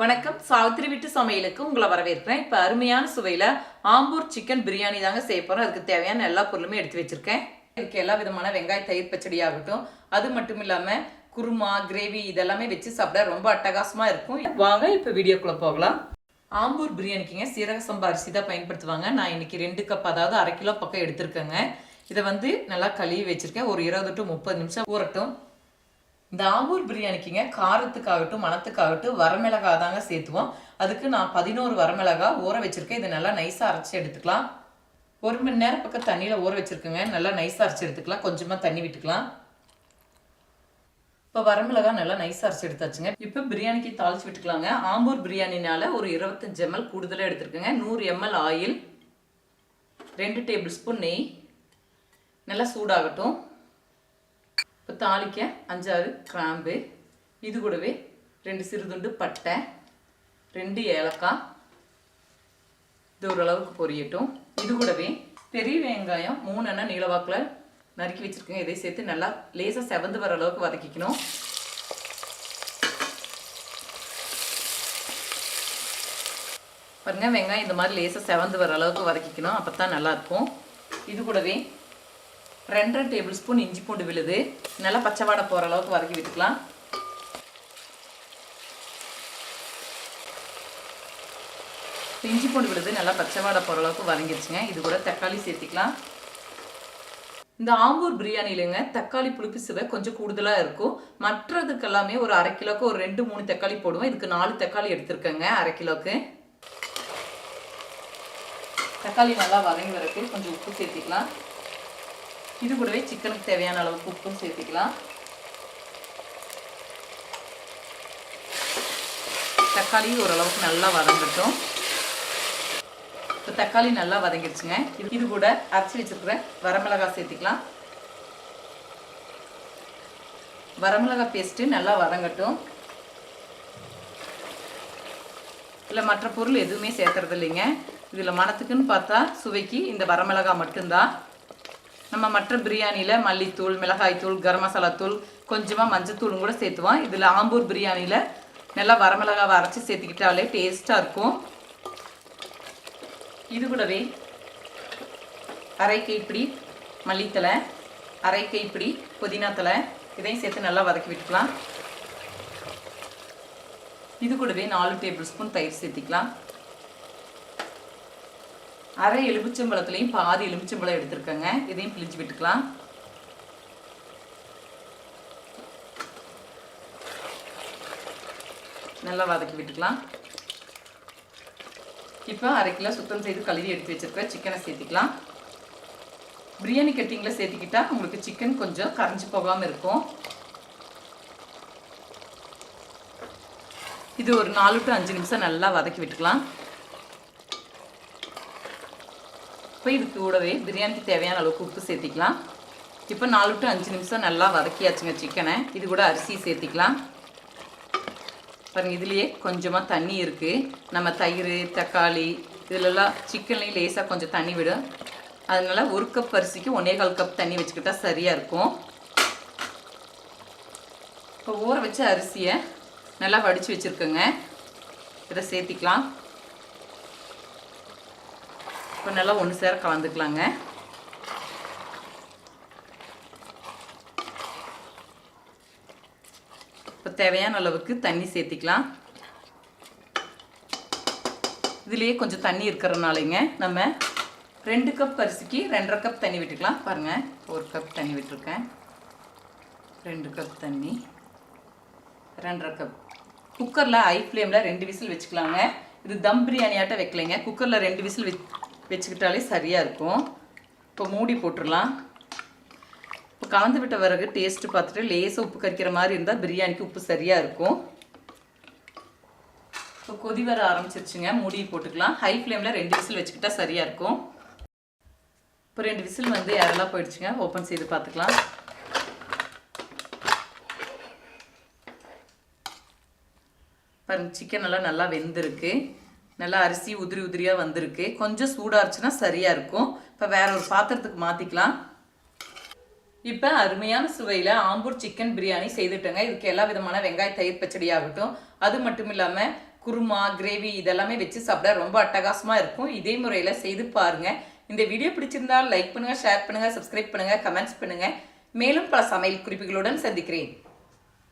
வணக்கம். சாவித்திரி வீட்டு சமையலுக்கு உங்களை வரவேற்கிறேன். இப்போ அருமையான சுவையில் ஆம்பூர் சிக்கன் பிரியாணி தாங்க செய்ய போகிறோம் அதுக்கு தேவையான எல்லா பொருளுமே எடுத்து வச்சுருக்கேன். இதுக்கு எல்லா விதமான வெங்காய தயிர் பச்சடி ஆகட்டும் அது மட்டும் இல்லாமல் குருமா கிரேவி இதெல்லாமே வச்சு சாப்பிட ரொம்ப அட்டகாசமாக இருக்கும். வாங்க இப்போ வீடியோக்குள்ளே போகலாம். ஆம்பூர் பிரியாணிக்குங்க சீரக சம்பா அரிசி தான் பயன்படுத்துவாங்க. நான் இன்னைக்கு ரெண்டு கப் அதாவது அரை கிலோ பக்கம் எடுத்திருக்கேங்க. இதை வந்து நல்லா கழுவி வச்சுருக்கேன். ஒரு இருபது டு முப்பது நிமிஷம் ஊறட்டும். இந்த ஆம்பூர் பிரியாணிக்குங்க காரத்துக்காகட்டும் மணத்துக்காகட்டும் வரமிளகா தாங்க சேர்த்துவோம். அதுக்கு நான் பதினோரு வரமிளகா ஊற வச்சிருக்கேன். இதை நல்லா நைஸாக அரைச்சி எடுத்துக்கலாம். ஒரு மணி நேரம் பக்கம் தண்ணியில் ஊற வச்சுருக்குங்க. நல்லா நைஸாக அரைச்சி எடுத்துக்கலாம். கொஞ்சமாக தண்ணி விட்டுக்கலாம். இப்போ வரமிளகா நல்லா நைஸாக அரைச்சி எடுத்தாச்சுங்க. இப்போ பிரியாணிக்கு தாளிச்சு விட்டுக்கலாங்க. ஆம்பூர் பிரியாணினால ஒரு இருபத்தஞ்சு எம்எல் கூடுதலாக எடுத்துருக்குங்க. நூறு எம்எல் ஆயில் ரெண்டு டேபிள் ஸ்பூன் நெய். நல்லா சூடாகட்டும். இப்போ தாளிக்க அஞ்சாறு கிராம்பு இது கூடவே ரெண்டு சிறுதுண்டு பட்டை ரெண்டு ஏலக்காய். இது ஓரளவுக்கு பொரியட்டும். இது கூடவே பெரிய வெங்காயம் மூணு எண்ணெய் நீளவாக்கில் நறுக்கி வச்சுருக்கேன். இதை சேர்த்து நல்லா லேசாக செவந்து வர அளவுக்கு வதக்கிக்கணும். பாருங்கள் வெங்காயம் இந்த மாதிரி லேசாக செவந்து வர அளவுக்கு வதக்கிக்கணும். அப்போ தான் நல்லாயிருக்கும் இது கூடவே ரெண்டரை டேபிள் ஸ்பூன் இஞ்சி பூண்டு விழுது. நல்லா பச்சை வாடை போகிற அளவுக்கு வதக்கி விட்டுக்கலாம். இஞ்சி பூண்டு விழுது நல்லா பச்சை வாடை போகிற அளவுக்கு வதங்கிருச்சுங்க. இது கூட தக்காளி சேர்த்திக்கலாம். இந்த ஆம்பூர் பிரியாணிலங்க தக்காளி புளிப்பு சுவை கொஞ்சம் கூடுதலாக இருக்கும். மற்றதுக்கு எல்லாமே ஒரு அரை கிலோக்கு ஒரு ரெண்டு மூணு தக்காளி போடுவோம். இதுக்கு நாலு தக்காளி எடுத்திருக்கேங்க அரை கிலோக்கு. தக்காளி நல்லா வதங்கி வரக்கு கொஞ்சம் உப்பு சேர்த்திக்கலாம். இது கூடவே சிக்கனுக்கு தேவையான அளவுக்கு உப்பும் சேர்த்துக்கலாம். தக்காளி ஓரளவுக்கு நல்லா வதங்கட்டும். இப்போ தக்காளி நல்லா வதங்கிடுச்சுங்க. இது இது கூட அரைச்சி வச்சிருக்கிற வரமிளகாய் சேர்த்துக்கலாம். வரமிளகாய் பேஸ்ட்டு நல்லா வதங்கட்டும். இல்லை மற்ற பொருள் எதுவுமே சேர்த்துறது இல்லைங்க இதில் மணத்துக்குன்னு பார்த்தா சுவைக்கு இந்த வரமிளகாய் மட்டும்தான். நம்ம மற்ற பிரியாணியில் மல்லித்தூள் மிளகாய்த்தூள் கரம் மசாலா தூள் கொஞ்சமாக மஞ்சத்தூளும் கூட சேர்த்துவோம். இதில் ஆம்பூர் பிரியாணியில் நல்லா வரமிளகாவை அரைச்சி சேர்த்துக்கிட்டாலே டேஸ்ட்டாக இருக்கும். இது கூடவே அரை கைப்பிடி மல்லித்தலை அரை கைப்பிடி புதினா தலை இதையும் சேர்த்து நல்லா வதக்கி விட்டுக்கலாம். இது கூடவே நாலு டேபிள் ஸ்பூன் தயிர் சேர்த்திக்கலாம். அரை எலுமிச்சம்பழத்துலையும் பாதி எலுமிச்சம்பழம் எடுத்திருக்கேங்க. இதையும் பிழிஞ்சு விட்டுக்கலாம். நல்லா வதக்கி விட்டுக்கலாம். இப்போ அரை கிலோ சுத்தம் செய்து கழுவி எடுத்து வச்சிருக்க சிக்கனை சேர்த்திக்கலாம். பிரியாணி கட்டிங்கில் சேர்த்துக்கிட்டா உங்களுக்கு சிக்கன் கொஞ்சம் கரைஞ்சி போகாமல் இருக்கும். இது ஒரு நாலு டு அஞ்சு நிமிஷம் நல்லா வதக்கி விட்டுக்கலாம். இப்போ இது கூடவே பிரியாணிக்கு தேவையான அளவுக்கு உப்பு சேர்த்திக்கலாம். இப்போ நாலு டு அஞ்சு நிமிஷம் நல்லா வதக்கியாச்சுங்க சிக்கனை. இது கூட அரிசி சேர்த்திக்கலாம். பாருங்கள் இதுலேயே கொஞ்சமாக தண்ணி இருக்குது நம்ம தயிர் தக்காளி இதிலெல்லாம் சிக்கன்லேயும் லேசாக கொஞ்சம் தண்ணி விடும். அதனால ஒரு கப் அரிசிக்கு ஒன்றே கால் கப் தண்ணி வச்சுக்கிட்டா சரியாக இருக்கும். இப்போ ஊற வச்ச அரிசியை நல்லா வடித்து வச்சுருக்கோங்க. இதை சேர்த்திக்கலாம். இப்போ நல்லா ஒன்று சேர கலந்துக்கலாங்க. இப்போ தேவையான அளவுக்கு தண்ணி சேர்த்திக்கலாம். இதுலேயே கொஞ்சம் தண்ணி இருக்கிறனாலங்க நம்ம ரெண்டு கப் அரிசிக்கு ரெண்டரை கப் தண்ணி விட்டுக்கலாம். பாருங்கள் ஒரு கப் தண்ணி விட்டுருக்கேன். ரெண்டு கப் தண்ணி. ரெண்டரை கப் குக்கரில் ஹை ஃப்ளேமில் ரெண்டு விசில் வச்சுக்கலாங்க. இது தம் பிரியாணியாட்ட வைக்கலைங்க. குக்கரில் ரெண்டு விசில் வச்சு வச்சுக்கிட்டாலே சரியாக இருக்கும். இப்போ மூடி போட்டுடலாம் இப்போ கலந்து விட்ட பிறகு டேஸ்ட்டு பார்த்துட்டு லேசாக உப்பு கறிக்கிற மாதிரி இருந்தால் பிரியாணிக்கு உப்பு சரியாக இருக்கும். இப்போ கொதி வர ஆரம்பிச்சிருச்சுங்க. மூடி போட்டுக்கலாம். ஹை ஃப்ளேமில் ரெண்டு விசில் வச்சுக்கிட்டா சரியாக இருக்கும். இப்போ ரெண்டு விசில் வந்து யாரெல்லாம் போயிடுச்சுங்க. ஓப்பன் செய்து பார்த்துக்கலாம். பாருங்க சிக்கன் எல்லாம் நல்லா வெந்திருக்கு. நல்லா அரிசி உதிரி உதிரியாக வந்திருக்கு. கொஞ்சம் சூடாக இருந்துச்சுன்னா சரியாக இருக்கும். இப்போ வேற ஒரு பாத்திரத்துக்கு மாற்றிக்கலாம் இப்போ அருமையான சுவையில் ஆம்பூர் சிக்கன் பிரியாணி செய்துட்டேங்க. இதுக்கு எல்லா விதமான வெங்காய தயிர் பச்சடி ஆகட்டும் அது மட்டும் இல்லாமல் குருமா கிரேவி இதெல்லாமே வச்சு சாப்பிட ரொம்ப அட்டகாசமாக இருக்கும். இதே முறையில் செய்து பாருங்கள் இந்த வீடியோ பிடிச்சிருந்தா லைக் பண்ணுங்கள் ஷேர் பண்ணுங்கள் சப்ஸ்கிரைப் பண்ணுங்கள் கமெண்ட்ஸ் பண்ணுங்கள் மேலும் பல சமையல் குறிப்புகளுடன் சந்திக்கிறேன்.